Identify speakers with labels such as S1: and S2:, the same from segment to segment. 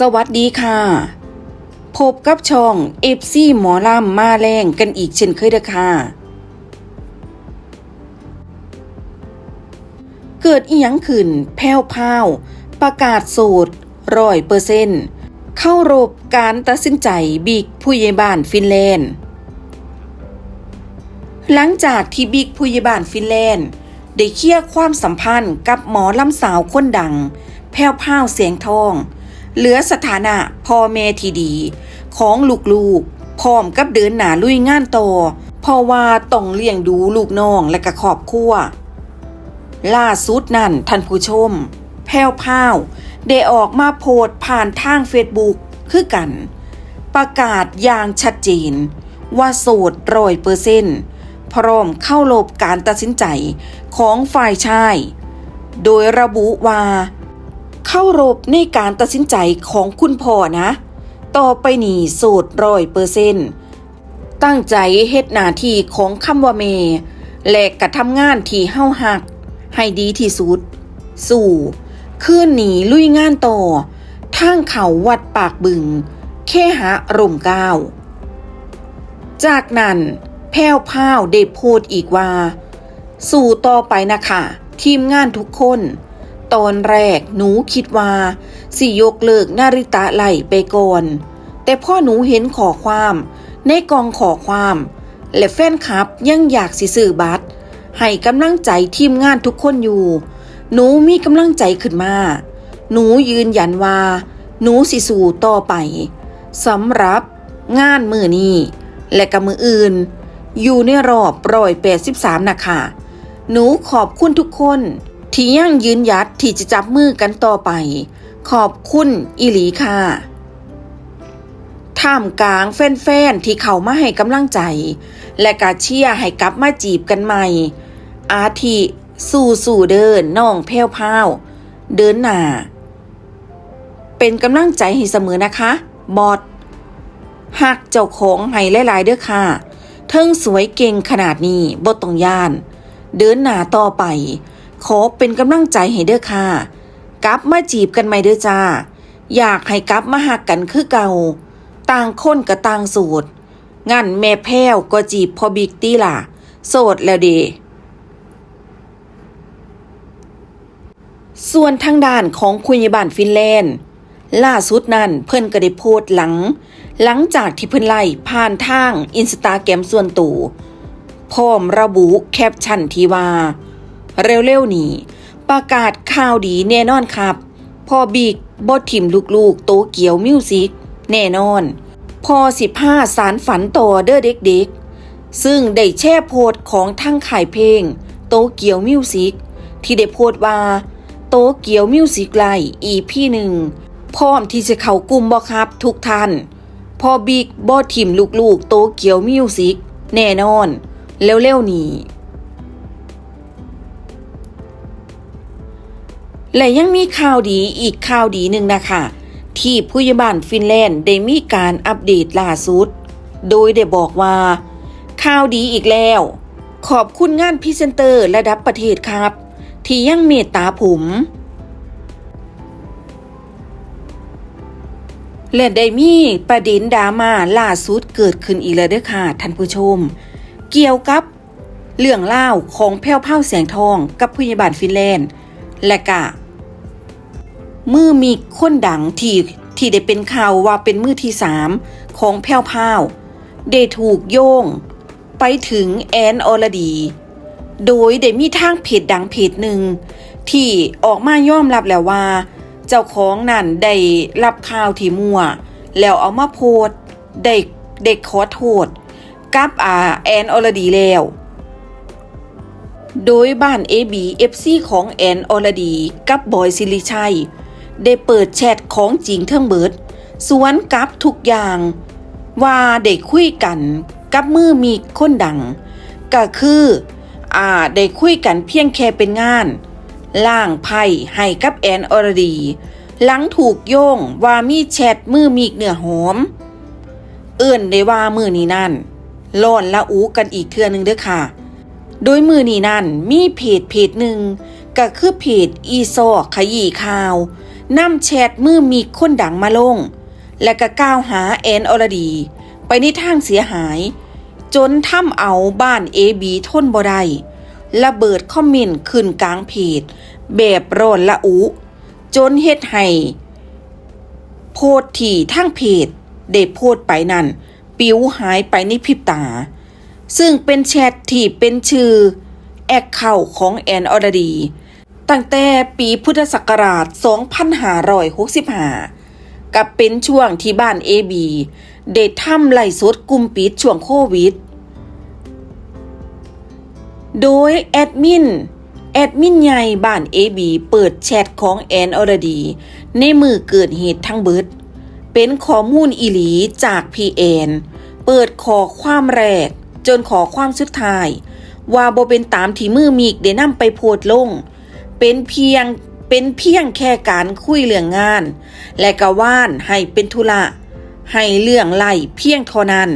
S1: สวัสดีค่ะ พบกับช่องเอฟซีหมอลำมาแรงกันอีกเช่นเคยเด้อค่ะ เกิดอีหยังขึ้นแพ้วพาว ประกาศโสดร้อยเปอร์เซ็นต์เข้ารบการตัดสินใจบิ๊กผู้ใหญ่บ้านฟินแลนด์ หลังจากที่บิ๊กผู้ใหญ่บ้านฟินแลนด์ ได้เคลียร์ความสัมพันธ์กับหมอลำสาวคนดัง แพ้วพาวเสียงทอง เหลือสถานะพ่อแม่ที่ดี ของลูกๆพร้อมกับเดินหนาลุยงานต่อเพราะว่าต้องเลี้ยงดูลูกน้องและก็ครอบครัวล่าสุดนั่นท่านผู้ชม แพ้วพราวได้ออกมาโพสผ่านทางเฟซบุ๊กคือกัน ประกาศอย่างชัดเจน ว่าโสดร้อยเปอร์เซ็นต์พร้อมเข้าลบการตัดสินใจของฝ่ายชาย โดยระบุว่า เข้ารบในการตัดสินใจของคุณพ่อนะ ต่อไปนี้โสดร้อยเปอร์เซนต์ตั้งใจเฮ็ดหน้าที่ของคำว่าเม และกระทำงานที่เฮาหัก ให้ดีที่สุด สู่คืนหนีลุยงานต่อทางเขาวัดปากบึงแค่หาร่มก้าว จากนั้นแพ้วพราวได้โพดอีกว่า สู่ต่อไปนะคะ ทีมงานทุกคน ตอนแรกหนูคิดว่าสิยกเลิกนาริตะไหลไปก่อน แต่พ่อหนูเห็นขอความ ในกองขอความ และแฟนคลับยังอยากสิซื้อบัตร ให้กำลังใจทีมงานทุกคนอยู่ หนูมีกำลังใจขึ้นมา หนูยืนยันว่า หนูสิสู่ต่อไปสำหรับงานมือนี้ และกับมืออื่น อยู่ในรอบร้อยแปดสิบสามนะคะหนูขอบคุณทุกคน ที่ยังยืนยัดที่จะจับมือกันต่อไป ขอบคุณอิหลีค่ะท่ามกลางแฟนๆที่เขามาให้กำลังใจ และกาเชียให้กลับมาจีบกันใหม่ อาทิสู่สู่เดินน้องแพ้วพาวเดินหน้าเป็นกำลังใจให้เสมอนะคะ บอดหักเจ้าของให้หลายๆเด้อค่ะ เทิงสวยเก่งขนาดนี้บ่ต้องย่าน เดินหน้าต่อไป ขอเป็นกำลังใจให้เด้อค่ะ กลับมาจีบกันใหมเด้อจ้า อยากให้กลับมาหักกันคือเก่า ต่างคนกับต่างโสดงั้นแม่แพ้วก็จีบพอบิ๊กตี้ล่ะ โสดแล้วเดส่วนทางด้านของคุยบานฟินแลนด์ ล่าสุดนั้นเพิ่นก็ได้โพสต์หลัง หลังจากที่เพิ่นไล่ผ่านทางอินสตาแกรมส่วนตัวพร้อมระบุแคปชั่นที่ว่า เร็วๆนี้ ประกาศข่าวดีแน่นอนครับพ่อบิ๊กบดทิมลูกๆ โตเกียวมิวสิกแน่นอนพอสิบห้าสารฝันต่อเด้อเด็กๆ ซึ่งได้แช่โพสของทั้งขายเพลง โตเกียวมิวสิกที่ได้โพสว่า โตเกียวมิวสิกไลอีพี่หนึ่งพร้อมที่จะเข้ากลุ่มบ่ครับทุกท่านพอบิ๊กบอทิมลูกๆ โตเกียวมิวสิกแน่นอน แล้วเร็วๆนี้ และยังมีข่าวดีอีกข่าวดีหนึ่งนะคะที่ผู้ใหญ่บ้านฟินแลนด์ได้มีการอัปเดตล่าสุด โดยได้บอกว่าข่าวดีอีกแล้ว ขอบคุณงานพรีเซนเตอร์ระดับประเทศครับ ที่ยังเมตตาผม และได้มีประเด็นดราม่าล่าสุดเกิดขึ้นอีกแล้วด้อค่ะท่านผู้ชม เกี่ยวกับเรื่องเล่าของแพ้วเผาแสงทองกับผู้ใหญ่บ้านฟินแลนด์ และกะ มือมีคนดังที่ที่ได้เป็นข่าวว่าเป็นมือที่สามของแพ้วพาวได้ถูกโยง ไปถึงแอนออลดี โดยได้มีทางเพจดังเพจหนึ่ง ที่ออกมายอมรับแล้วว่า เจ้าของนั่นได้รับข่าวที่มั่ว แล้วเอามาโพสต์ได้เด็กขอโทษกับอาแอนออลดีแล้วโดยบ้าน AB FC ของแอนอรดีกับบอยสิริชัย ได้เปิดแชทของจริงเทิงเบิด สวนกับทุกอย่าง ว่าได้คุยกันกับมือมีคนดัง ก็คือ อ่าได้คุยกันเพียงแค่เป็นงาน ล่างไพ่ให้กับแอนอรดี หลังถูกโยงว่ามีแชทมือมีเนื้อหอม เอื่นได้ว่ามือนี้นั่นล่อนละอูกันอีกเทือหนึงเด้อค่ะ โดยมือนี้นั่นมีเพจเพจหนึ่งก็คือเพจอีซอขยี้ข่าว นำแชทมือมีคนดังมาลง และก็ก้าวหาแอนอรดี ไปในทางเสียหาย จนทำเอาบ้านเอบีทนบ่ได้ระเบิดคอมเมนต์ขึ้นกลางเพจ แบบร้อนละอุ จนเฮ็ดให้โพสต์ที่ทั้งเพจได้โพสต์ไปนั่น ปิวหายไปในพริบตา ซึ่งเป็นแชทที่เป็นชื่อ แอคเคาของแอนอรดี ตั้งแต่ปีพุทธศักราช 2565 กับเป็นช่วงที่บ้าน AB เดททำไล่สดกุมปิดช่วงโควิด โดยแอดมินแอดมินใหญ่บ้าน AB เปิดแชทของแอนอรดี ในมือเกิดเหตุทั้งเบิด เป็นข้อมูลอีหลีจากพีแอนเปิดขอความแรก จนขอความสุดท้าย ว่าโบเป็นตามที่มือมีกได้นำไปโพดลง เป็นเพียงเป็นเพียงแค่การคุยเรื่องงาน และก็ว่านให้เป็นธุระให้เรื่องไล่เพียงเท่านั้น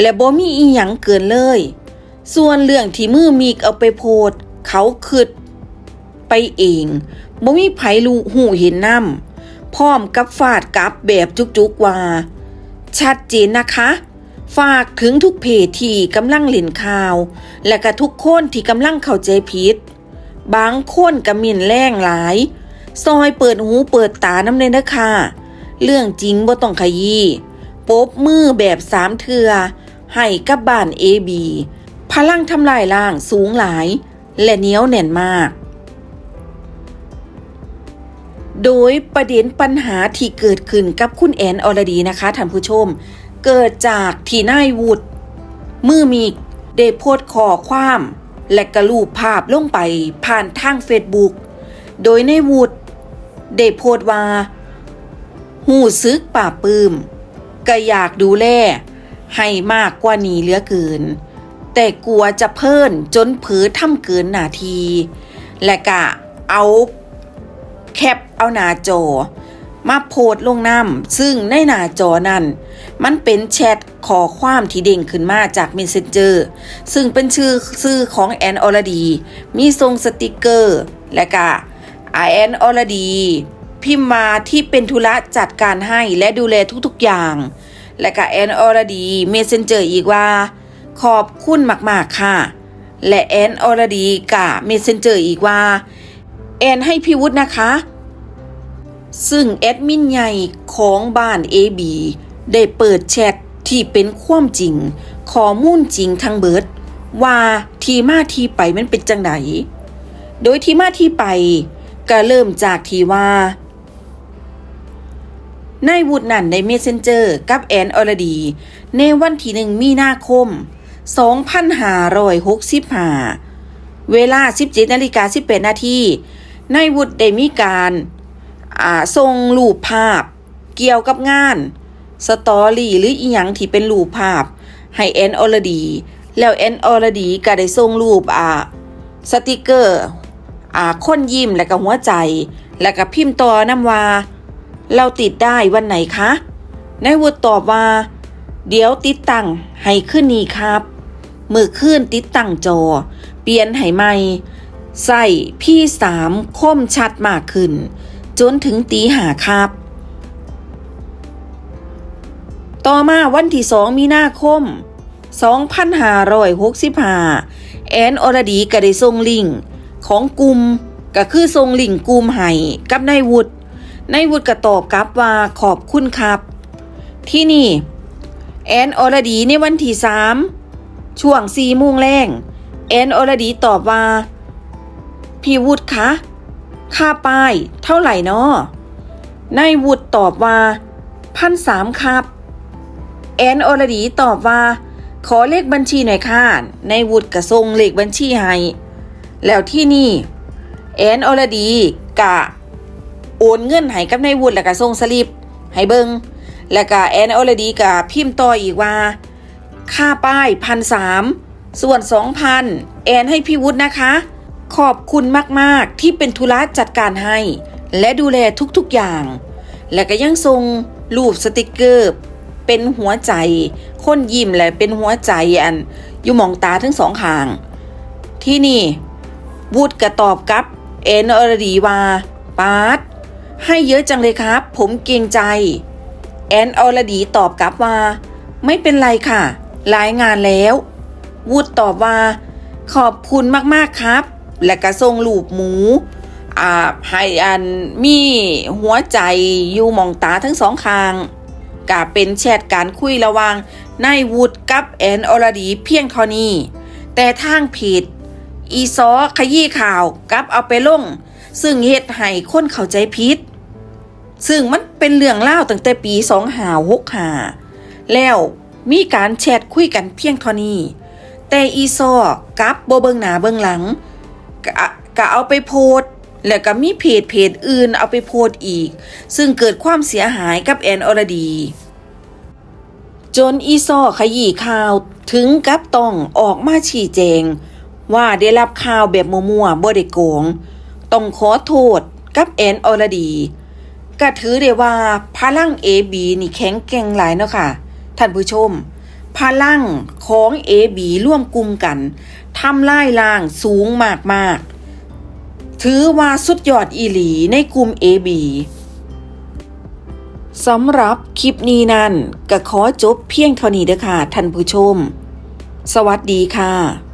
S1: และบ่มีอีหยังเกินเลย ส่วนเรื่องที่มือมีกเอาไปโพดเขาคิดไปเองบ่มีไผรู้หูเห็นนำพร้อมกับฟาดกลับแบบจุกๆว่า ชัดเจนนะคะ ฝากถึงทุกเพจที่กำลังเล่นข่าว และก็ทุกคนที่กำลังเข้าใจผิด บางคนก็หมิ่นแรงหลาย ซอยเปิดหูเปิดตาน้ำเลยนะค่ะ เรื่องจริงบ่ต้องขยี้ปบมือแบบสามเทือ ให้กับบ้านเอบีพลังทำลายล่างสูงหลาย และเหนียวแน่นมาก โดยประเด็นปัญหาที่เกิดขึ้นกับคุณแอนอรดีนะคะท่านผู้ชม เกิดจากที่นายวุฒมือมีได้โพสต์ข้อความ และกระลูปภาพลงไปผ่านทางเฟซบุ๊กโดยในายวุฒได้โพสต์ว่า หูซึกป่าปลื้มก็อยากดูแลให้มากกว่านี้เหลือเกิน แต่กลัวจะเพิ่นจนเผลอทำเกินหนาที และกะเอาแคปเอาหน้าจ มาโพสลงน้ำซึ่งในหน้าจอนั้น มันเป็นแชทขอความที่เด้งขึ้นมาจาก Messenger ซึ่งเป็นชื่อชื่อของแอนออรดี มีทรงสติกเกอร์ และก็แอนออรดี พิมมาที่เป็นธุระจัดการให้และดูแลทุกๆอย่าง และก็แอนออรดีเมสเซนเจอร์อีกว่า ขอบคุณมากๆค่ะ และแอนออรดีกับเมสเซนเจอร์อีกว่า แอนให้พี่วุฒินะคะ ซึ่งแอดมินใหญ่ของบ้าน AB ได้เปิดแชทที่เป็นความจริงข้อมูลจริงทั้งเบิด ว่าทีมาที่ไปมันเป็นจังไดโดยทีมาที่ไปก็เริ่มจากทีว่านายวุฒินั่นในเมสเซนเจอร์กับแอนอรดี ในวันที่หนึ่งมีนาคม 2565 เวลา 17นาฬิกา18นาทีนายวุฒิได้มีการ ส่งรูปภาพ เกี่ยวกับงาน สตอรี่หรืออีหยังที่เป็นรูปภาพ ให้แอนออรดี แล้วแอนออรดีก็ได้ส่งรูปอ่าสติกเกอร์อ่าคนยิ้มและก็หัวใจ และก็พิมพ์ต่อน้ำว่า เราติดได้วันไหนคะนายวุฒิตอบว่า เดี๋ยวติดตั้งให้ขึ้นนี้ครับ มือขึ้นติดตั้งจอ เปลี่ยนให้ใหม่ใส่พี่สามคมชัดมากขึ้น จนถึงตีหาครับ ต่อมาวันที่สองมีนาคม 2565 แอนอรดีก็ได้ส่งลิงก์ของกลุ่มก็คือส่งลิงกลุ่มให้กับนายวุฒินายวุฒิก็ตอบกลับว่าขอบคุณครับ ที่นี่ แอนอรดีในวันที่สามช่วงสี่โมงแรงแอนอรดีตอบว่า พี่วุฒิคะ ค่าป้ายเท่าไหร่นอนายวุฒิตอบว่าพันสามครับ แอนอรดีตอบว่า ขอเลขบัญชีหน่อยค่ะนายวุฒิกระทรงเลขบัญชีให้แล้วที่นี่ แอนอรดีกะ โอนเงินให้กับนายวุฒิแล้วก็ส่งสลิปให้เบิงแล้วก็แอนออลดีกับพิมพ์ต่ออีกว่า ค่าป้ายพันสามส่วนสองพันแอนให้พี่วุฒินะคะ ขอบคุณมากๆที่เป็นธุระจัดการให้ และดูแลทุกๆอย่าง และก็ยังส่งรูปสติกเกอร์ เป็นหัวใจ คนยิ้มและเป็นหัวใจอัน อยู่มองตาทั้งสองข้าง ที่นี่วูดกระตอบกับเอ็นอรดีวาปาดให้เยอะจังเลยครับ ผมเกรงใจ แอนอรดีตอบกลับว่า ไม่เป็นไรค่ะรายงานแล้ววูดตอบว่า ขอบคุณมากๆครับ และกระทรงลูปหมูอ่าให้อันมีหัวใจอยู่มองตาทั้งสองข้างกะเป็นแชทการคุยระหว่างนายวูดกับแอนอรดีเพียงเท่านี้ แต่ทางผิด อีซอขยี้ข่าวกับเอาไปลง ซึ่งเฮ็ดให้คนเข้าใจผิด ซึ่งมันเป็นเรื่องเล่าตั้งแต่ปี2หา6หาแล้วมีการแชทคุยกันเพียงเท่านี้ แต่อีซอกับโบเบิงหนาเบิงหลัง กะกะเอาไปโพสแล้วก็มีเพจเพจอื่นเอาไปโพสอีก ซึ่งเกิดความเสียหายกับแอนอรดี จนอีซอขยี้ข่าวถึงกับต้องออกมาชี้แจง ว่าได้รับข่าวแบบมั่วๆบ่ได้โกง ต้องขอโทษกับแอนอรดีก็ถือได้ว่าพลัง AB นี่แข็งแกร่งหลายเนาะค่ะ ท่านผู้ชม พลังของเอบีร่วมกลุ่มกันทำลายล่างสูงมากๆถือว่าสุดยอดอีหลีในกลุ่มเอบีสำหรับคลิปนี้นั่นก็ขอจบเพียงเท่านี้เด้อค่ะท่านผู้ชม สวัสดีค่ะ